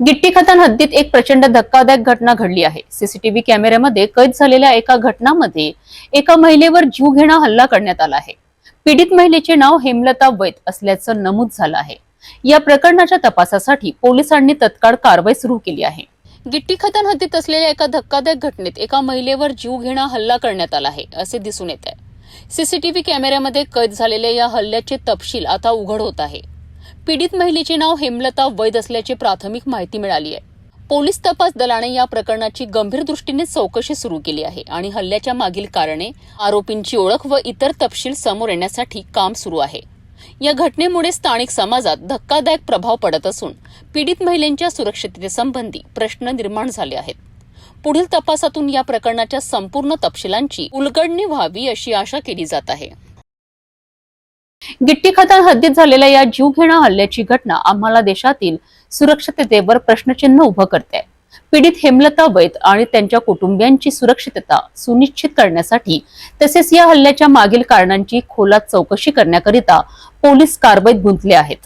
गिट्टी खतन हद्दीत एक प्रचंड धक्कादायक घटना घडली आहे. सीसीटीव्ही कॅमेऱ्यामध्ये कैद झालेल्या एका घटनामध्ये एका महिलेवर जीव घेणा हल्ला करण्यात आला आहे. पीडित महिलेचे नाव हेमलता वैद असल्याचं नमूद झालं आहे. या प्रकरणाच्या तपासासाठी पोलिसांनी तत्काळ कारवाई सुरू केली आहे. गिट्टी खतन हद्दीत असलेल्या एका धक्कादायक घटनेत एका महिलेवर जीव घेणा हल्ला करण्यात आला आहे असे दिसून येत आहे. सीसीटीव्ही कॅमेऱ्यामध्ये कैद झालेल्या या हल्ल्याचे तपशील आता उघड होत आहे. पीडित महिलेचे नाव हेमलता वैद असल्याची प्राथमिक माहिती मिळाली आहे. पोलीस तपास दलाने या प्रकरणाची गंभीर दृष्टीने चौकशी सुरू केली आहे आणि हल्ल्याच्या मागील कारणे आरोपींची ओळख व इतर तपशील समोर येण्यासाठी काम सुरू आहे. या घटनेमुळे स्थानिक समाजात धक्कादायक प्रभाव पडत असून पीडित महिलांच्या सुरक्षिततेसंबंधी प्रश्न निर्माण झाले आहेत. पुढील तपासातून या प्रकरणाच्या संपूर्ण तपशिलांची उलगडणी व्हावी अशी आशा केली जात आहे. गिट्टी खतान हद्दीत झालेल्या या जीवघेणा हल्ल्याची घटना आम्हाला देशातील सुरक्षिततेवर प्रश्नचिन्ह उभं करते. पीडित हेमलता वैद आणि त्यांच्या कुटुंबियांची सुरक्षितता सुनिश्चित करण्यासाठी तसेच या हल्ल्याच्या मागील कारणांची खोलात चौकशी करण्याकरिता पोलीस कारवाईत गुंतले आहेत.